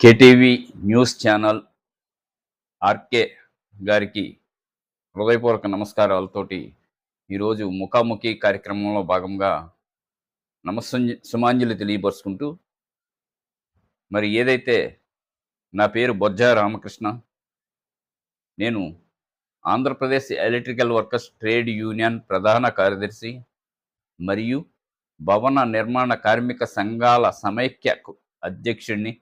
KTV news channel RK గారికి హృదయపూర్వక నమస్కారాలతోటి ఈరోజు ముఖాముఖి కార్యక్రమంలో భాగంగా నమస్సు సుమాంజలి తెలియపరుచుకుంటూ మరి ఏదైతే నా పేరు బొజ్జా రామకృష్ణ నేను Andhra Pradesh electrical workers trade union ప్రధాన కార్యదర్శి మరియు భవన నిర్మాణ కార్మిక సంఘాల సమైక్యకు అధ్యక్షుడిని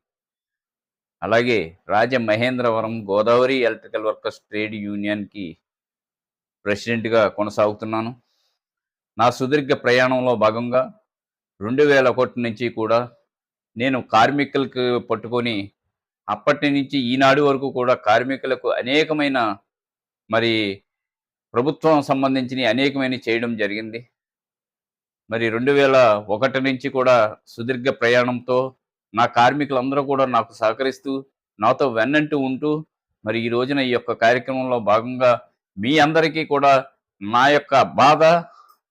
అలాగే Rajamahendravaram Godavari electrical workers trade యూనియన్కి ప్రెసిడెంట్గా కొనసాగుతున్నాను. నా సుదీర్ఘ ప్రయాణంలో భాగంగా రెండు వేల ఒకటి నుంచి కూడా నేను కార్మికులకు పట్టుకొని అప్పటి నుంచి ఈనాడు వరకు కూడా కార్మికులకు అనేకమైన మరి ప్రభుత్వం సంబంధించిన అనేకమైన చేయడం జరిగింది. మరి రెండు వేల ఒకటి నుంచి కూడా సుదీర్ఘ ప్రయాణంతో నా కార్మికులందరూ కూడా నాకు సహకరిస్తూ నాతో వెన్నంటూ ఉంటూ మరి ఈ రోజున ఈ యొక్క కార్యక్రమంలో భాగంగా మీ అందరికీ కూడా నా యొక్క బాధ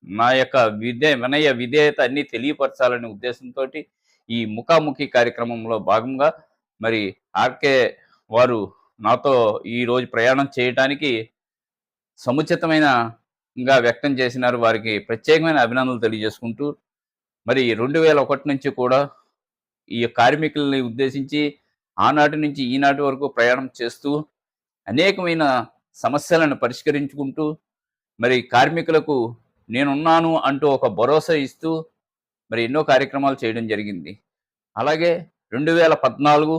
నా యొక్క విధే వినయ విధేయత అన్ని తెలియపరచాలనే ఉద్దేశంతో ఈ ముఖాముఖి కార్యక్రమంలో భాగంగా మరి ఆర్కే వారు నాతో ఈ రోజు ప్రయాణం చేయటానికి సముచితమైన వ్యక్తం చేసినారు. వారికి ప్రత్యేకమైన అభినందనలు తెలియజేసుకుంటూ మరి రెండు వేల ఒకటి నుంచి కూడా ఈ కార్మికుల్ని ఉద్దేశించి ఆనాటి నుంచి ఈనాటి వరకు ప్రయాణం చేస్తూ అనేకమైన సమస్యలను పరిష్కరించుకుంటూ మరి కార్మికులకు నేనున్నాను అంటూ ఒక భరోసా ఇస్తూ మరి ఎన్నో కార్యక్రమాలు చేయడం జరిగింది. అలాగే రెండు వేల పద్నాలుగు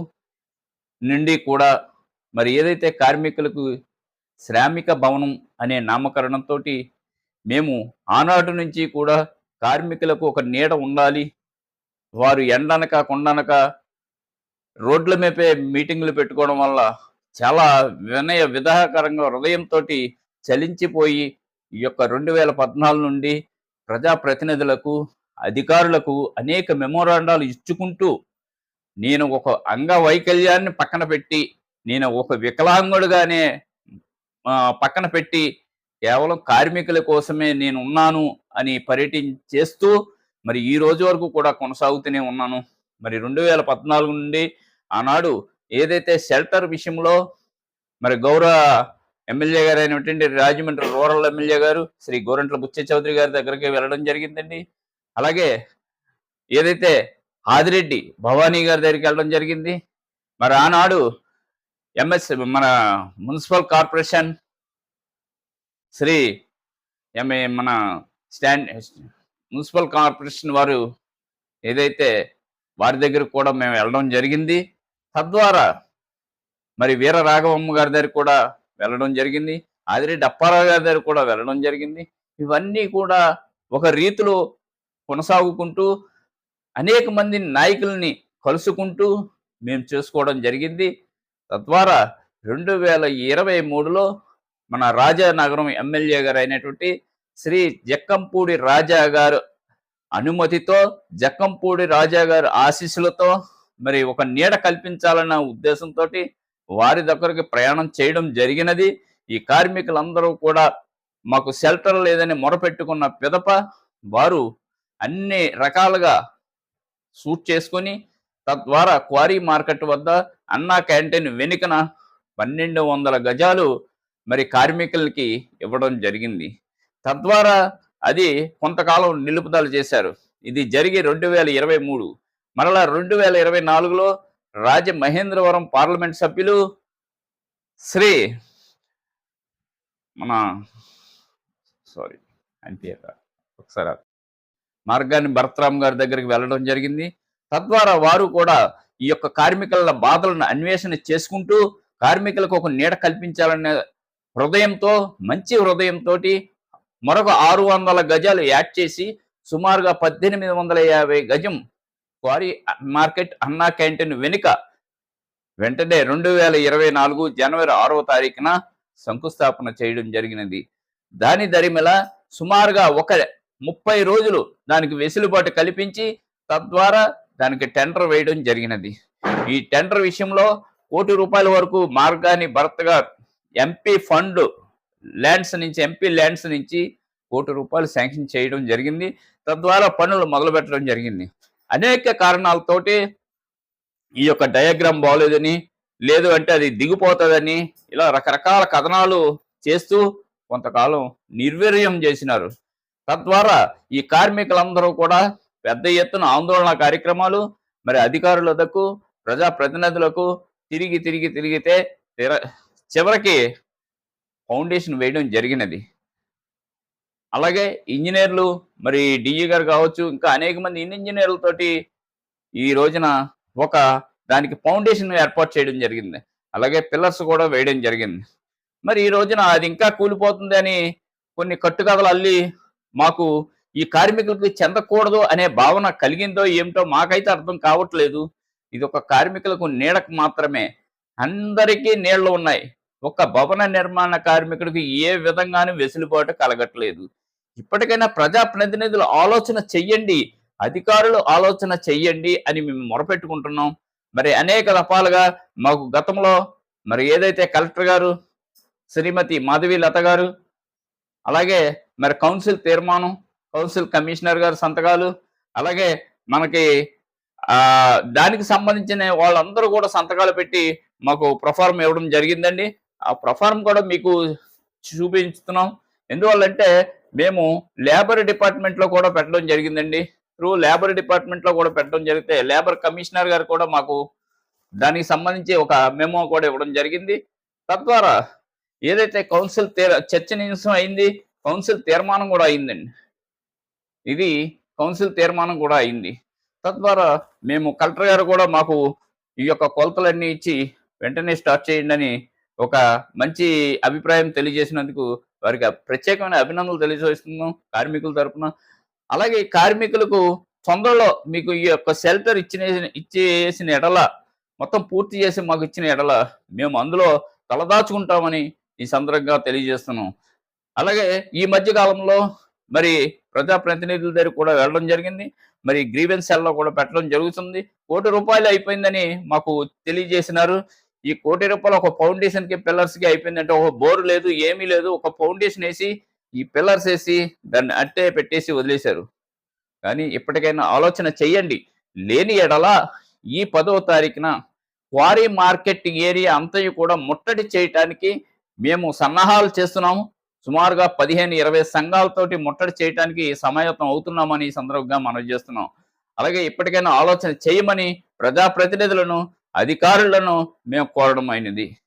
నుండి కూడా మరి ఏదైతే కార్మికులకు శ్రామిక భవనం అనే నామకరణంతో మేము ఆనాటి నుంచి కూడా కార్మికులకు ఒక నీడ ఉండాలి. వారు ఎండనక కొండనక రోడ్ల మీపే మీటింగులు పెట్టుకోవడం వల్ల చాలా వినయ విధాకరంగా హృదయంతో చలించిపోయి ఈ యొక్క రెండు వేల పద్నాలుగు నుండి ప్రజాప్రతినిధులకు అధికారులకు అనేక మెమోరాండాలు ఇచ్చుకుంటూ నేను ఒక అంగవైకల్యాన్ని పక్కన పెట్టి నేను ఒక వికలాంగుడుగానే పక్కన పెట్టి కేవలం కార్మికుల కోసమే నేను ఉన్నాను అని పర్యటన చేస్తూ మరి ఈ రోజు వరకు కూడా కొనసాగుతూనే ఉన్నాను. మరి రెండు వేల పద్నాలుగు నుండి ఆనాడు ఏదైతే షెల్టర్ విషయంలో మరి గౌరవ ఎమ్మెల్యే గారు అయినటువంటి రాజమండ్రి రూరల్ ఎమ్మెల్యే గారు శ్రీ గోరంట్ల బుచ్చ చౌదరి గారి దగ్గరికి వెళ్ళడం జరిగిందండి. అలాగే ఏదైతే ఆదిరెడ్డి భవానీ గారి దగ్గరికి వెళ్ళడం జరిగింది. మరి ఆనాడు ఎంఎస్ మన మున్సిపల్ కార్పొరేషన్ శ్రీ ఎంఏ మన స్టాండ్ మున్సిపల్ కార్పొరేషన్ వారు ఏదైతే వారి దగ్గర కూడా మేము వెళ్ళడం జరిగింది. తద్వారా మరి వీర రాఘవమ్మ గారి దగ్గర కూడా వెళ్ళడం జరిగింది. ఆదిరెడ్డి అప్పారావు గారి దగ్గర కూడా వెళ్ళడం జరిగింది. ఇవన్నీ కూడా ఒక రీతిలో కొనసాగుకుంటూ అనేక మంది నాయకుల్ని కలుసుకుంటూ మేము చేసుకోవడం జరిగింది. తద్వారా రెండు వేల ఇరవై మూడులో మన రాజానగరం ఎమ్మెల్యే గారు అయినటువంటి శ్రీ జక్కంపూడి రాజా గారు అనుమతితో జక్కంపూడి రాజా గారు ఆశీస్సులతో మరి ఒక నీడ కల్పించాలన్న ఉద్దేశంతో వారి దగ్గరికి ప్రయాణం చేయడం జరిగినది. ఈ కార్మికులందరూ కూడా మాకు షెల్టర్ లేదని మొరపెట్టుకున్న పిదప వారు అన్ని రకాలుగా సూట్ చేసుకొని తద్వారా క్వారీ మార్కెట్ వద్ద అన్నా క్యాంటీన్ వెనుకన పన్నెండు వందల గజాలు మరి కార్మికులకి ఇవ్వడం జరిగింది. తద్వారా అది కొంతకాలం నిలుపుదల చేశారు. ఇది జరిగి రెండు వేల ఇరవై మూడు మరలా రెండు వేల ఇరవై నాలుగులో రాజమహేంద్రవరం పార్లమెంట్ సభ్యులు శ్రీ మన సారీ ఆయన పేరు ఒకసారి మార్గాన్ని భరతరామ్ గారి దగ్గరికి వెళ్ళడం జరిగింది. తద్వారా వారు కూడా ఈ యొక్క కార్మికుల బాధలను అన్వేషణ చేసుకుంటూ కార్మికులకు ఒక నీడ కల్పించాలనే హృదయంతో మంచి హృదయంతో మరొక ఆరు వందల గజాలు యాడ్ చేసి సుమారుగా పద్దెనిమిది వందల యాభై గజం క్వారీ మార్కెట్ అన్నా క్యాంటీన్ వెనుక వెంటనే రెండు వేల ఇరవై నాలుగు జనవరి ఆరవ తారీఖున శంకుస్థాపన చేయడం జరిగినది. దాని దరిమిల సుమారుగా ఒక ముప్పై రోజులు దానికి వెసులుబాటు కల్పించి తద్వారా దానికి టెండర్ వేయడం జరిగినది. ఈ టెండర్ విషయంలో కోటి రూపాయల వరకు మార్గాన్ని భర్తగా ఎంపీ ఫండ్ ల్యాండ్స్ నుంచి ఎంపీ ల్యాండ్స్ నుంచి కోటి రూపాయలు శాంక్షన్ చేయడం జరిగింది. తద్వారా పనులు మొదలుపెట్టడం జరిగింది. అనేక కారణాలతోటి ఈ యొక్క డయాగ్రామ్ బాగోలేదని లేదు అంటే అది దిగిపోతుందని ఇలా రకరకాల కథనాలు చేస్తూ కొంతకాలం నిర్వీర్యం చేసినారు. తద్వారా ఈ కార్మికులందరూ కూడా పెద్ద ఎత్తున ఆందోళన కార్యక్రమాలు మరి అధికారులకు ప్రజా ప్రతినిధులకు తిరిగి తిరిగి తిరిగితే తిర- చివరికి ఫౌండేషన్ వేయడం జరిగినది. అలాగే ఇంజనీర్లు మరి డిఈ గారు కావచ్చు ఇంకా అనేక మంది ఇంజనీర్లతోటి ఈ రోజున ఒక దానికి ఫౌండేషన్ ఏర్పాటు చేయడం జరిగింది. అలాగే పిల్లర్స్ కూడా వేయడం జరిగింది. మరి ఈ రోజున అది ఇంకా కూలిపోతుంది అని కొన్ని కట్టుకథలు అల్లి మాకు ఈ కార్మికులకు చెందకూడదు అనే భావన కలిగిందో ఏమిటో మాకైతే అర్థం కావట్లేదు. ఇది ఒక కార్మికులకు నీడకు మాత్రమే. అందరికీ నీళ్ళు ఉన్నాయి. ఒక భవన నిర్మాణ కార్మికుడికి ఏ విధంగానూ వెసులుబాటు కలగట్లేదు. ఇప్పటికైనా ప్రజా ప్రతినిధులు ఆలోచన చెయ్యండి అధికారులు ఆలోచన చెయ్యండి అని మేము మొరపెట్టుకుంటున్నాం. మరి అనేక రకాలుగా మాకు గతంలో మరి ఏదైతే కలెక్టర్ గారు శ్రీమతి మాధవి లత గారు అలాగే మరి కౌన్సిల్ తీర్మానం కౌన్సిల్ కమిషనర్ గారు సంతకాలు అలాగే మనకి ఆ దానికి సంబంధించిన వాళ్ళందరూ కూడా సంతకాలు పెట్టి మాకు ప్రొఫార్మ్ ఇవ్వడం జరిగిందండి. ఆ ప్రొఫార్మ్ కూడా మీకు చూపించుతున్నాం. ఎందువల్లంటే మేము లేబర్ డిపార్ట్మెంట్లో కూడా పెట్టడం జరిగిందండి. త్రూ లేబర్ డిపార్ట్మెంట్లో కూడా పెట్టడం జరిగితే లేబర్ కమిషనర్ గారు కూడా మాకు దానికి సంబంధించి ఒక మెమో కూడా ఇవ్వడం జరిగింది. తద్వారా ఏదైతే కౌన్సిల్ తీర చర్చనీయాంశం అయింది కౌన్సిల్ తీర్మానం కూడా అయిందండి. ఇది కౌన్సిల్ తీర్మానం కూడా అయింది. తద్వారా మేము కలెక్టర్ గారు కూడా మాకు ఈ యొక్క కొలతలన్నీ ఇచ్చి వెంటనే స్టార్ట్ చేయండి అని ఒక మంచి అభిప్రాయం తెలియజేసినందుకు వారికి ప్రత్యేకమైన అభినందనలు తెలియజేస్తున్నాం కార్మికుల తరఫున అలాగే కార్మికులకు తొందరలో మీకు ఈ యొక్క షెల్టర్ ఇచ్చిన ఇచ్చేసిన ఎడల మొత్తం పూర్తి చేసి మాకు ఇచ్చిన ఎడల మేము అందులో తలదాచుకుంటామని ఈ సందర్భంగా తెలియజేస్తున్నాం. అలాగే ఈ మధ్య కాలంలో మరి ప్రజాప్రతినిధుల దగ్గర కూడా వెళ్ళడం జరిగింది. మరి గ్రీవెన్స్ సెల్లో కూడా పెట్టడం జరుగుతుంది. కోటి రూపాయలు అయిపోయిందని మాకు తెలియజేసినారు. ఈ కోటి రూపాయలు ఒక ఫౌండేషన్కి పిల్లర్స్కి అయిపోయిందంటే ఒక బోర్ లేదు ఏమీ లేదు. ఒక ఫౌండేషన్ వేసి ఈ పిల్లర్స్ వేసి దాన్ని అట్టే పెట్టేసి వదిలేశారు. కానీ ఇప్పటికైనా ఆలోచన చెయ్యండి. లేని ఎడల ఈ పదవ తారీఖున క్వారీ మార్కెట్ ఏరియా అంతయు కూడా ముట్టడి చేయటానికి మేము సన్నాహాలు చేస్తున్నాము. సుమారుగా పదిహేను ఇరవై సంఘాలతోటి ముట్టడి చేయటానికి సమాయత్తం అవుతున్నామని ఈ సందర్భంగా మనం చేస్తున్నాం. అలాగే ఇప్పటికైనా ఆలోచన చేయమని ప్రజాప్రతినిధులను అధికారులను మేము కోరడం అయినది.